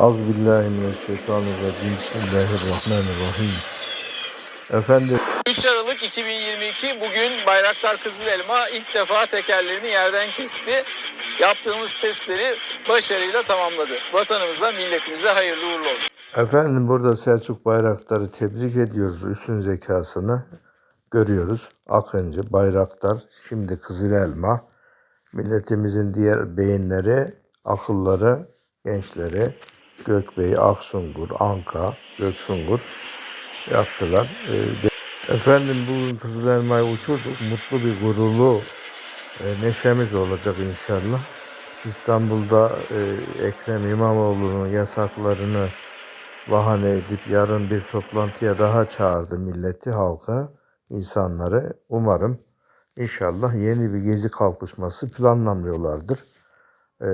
Euzubillahimineşşeytanirracim. Bismillahirrahmanirrahim. Efendim 3 Aralık 2022 bugün Bayraktar Kızıl Elma ilk defa tekerlerini yerden kesti. Yaptığımız testleri başarıyla tamamladı. Vatanımıza, milletimize hayırlı uğurlu olsun. Efendim burada Selçuk Bayraktar'ı tebrik ediyoruz. Üstün zekasını görüyoruz. Akıncı, Bayraktar, şimdi Kızıl Elma. Milletimizin diğer beyinleri, akılları, gençleri Gökbey, Aksungur, Anka, Göksungur yaptılar. Ee, Efendim bu Kızıl Elma'yı uçurduk. Mutlu bir gururlu e, neşemiz olacak inşallah. İstanbul'da e, Ekrem İmamoğlu'nun yasaklarını bahane edip yarın bir toplantıya daha çağırdı milleti, halka, insanları. Umarım inşallah yeni bir gezi kalkışması planlamıyorlardır. Ee,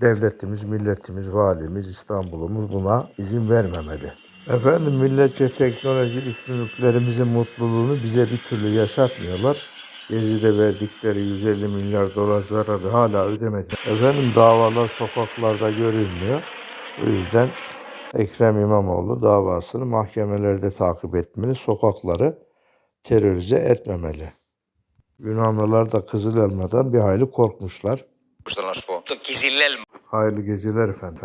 devletimiz, milletimiz, valimiz, İstanbul'umuz buna izin vermemeli. Efendim milletçe teknoloji üstünlüklerimizin mutluluğunu bize bir türlü yaşatmıyorlar. Gezi'de verdikleri 150 milyar dolar zararı hala ödemedi. Efendim davalar sokaklarda görülmüyor. O yüzden Ekrem İmamoğlu davasını mahkemelerde takip etmeli, sokakları terörize etmemeli. Yunanlılar da Kızıl Elma'dan bir hayli korkmuşlar. Kuşlarına. Kızıl Elma. Hayırlı geceler efendim.